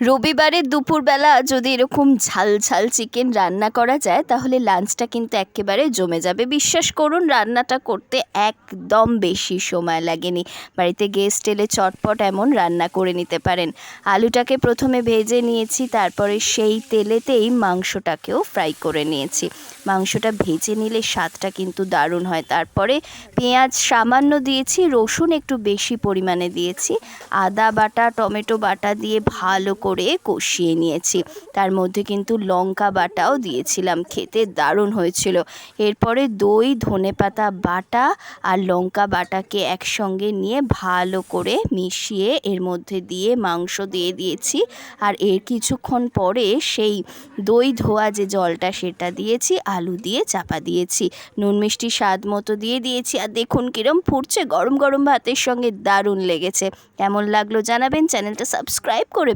রবিবারের দুপুরবেলা যদি এরকম ঝাল ঝাল চিকেন রান্না করা যায়, তাহলে লাঞ্চটা কিন্তু একেবারে জমে যাবে। বিশ্বাস করুন, রান্নাটা করতে একদম বেশি সময় লাগেনি। বাড়িতে গেস্ট এলে চটপট এমন রান্না করে নিতে পারেন। আলুটাকে প্রথমে ভেজে নিয়েছি, তারপরে সেই তেলেতেই মাংসটাকেও ফ্রাই করে নিয়েছি। মাংসটা ভেজে নিলে স্বাদটা কিন্তু দারুণ হয়। তারপরে পেঁয়াজ সামান্য দিয়েছি, রসুন একটু বেশি পরিমাণে দিয়েছি, আদা বাটা, টমেটো বাটা দিয়ে ভালো করে কষিয়ে নিয়েছি। তার মধ্যে কিন্তু লঙ্কা বাটাও দিয়েছিলাম। খেতে দারুণ হয়েছিল। এরপরে দই, ধনেপাতা বাটা আর লঙ্কা বাটাকে একসঙ্গে নিয়ে ভালো করে মিশিয়ে এর মধ্যে দিয়ে মাংস দিয়ে দিয়েছি। আর এর কিছুক্ষণ পরে সেই দই ধোয়া যে জলটা সেটা দিয়েছি, আলু দিয়ে চাপা দিয়েছি। নুন মিষ্টি স্বাদ মতো দিয়ে দিয়েছি। আর দেখুন কিরম ফুটছে, গরম গরম ভাতের সঙ্গে দারুণ লেগেছে। কেমন লাগল জানাবেন, চ্যানেলটা সাবস্ক্রাইব করে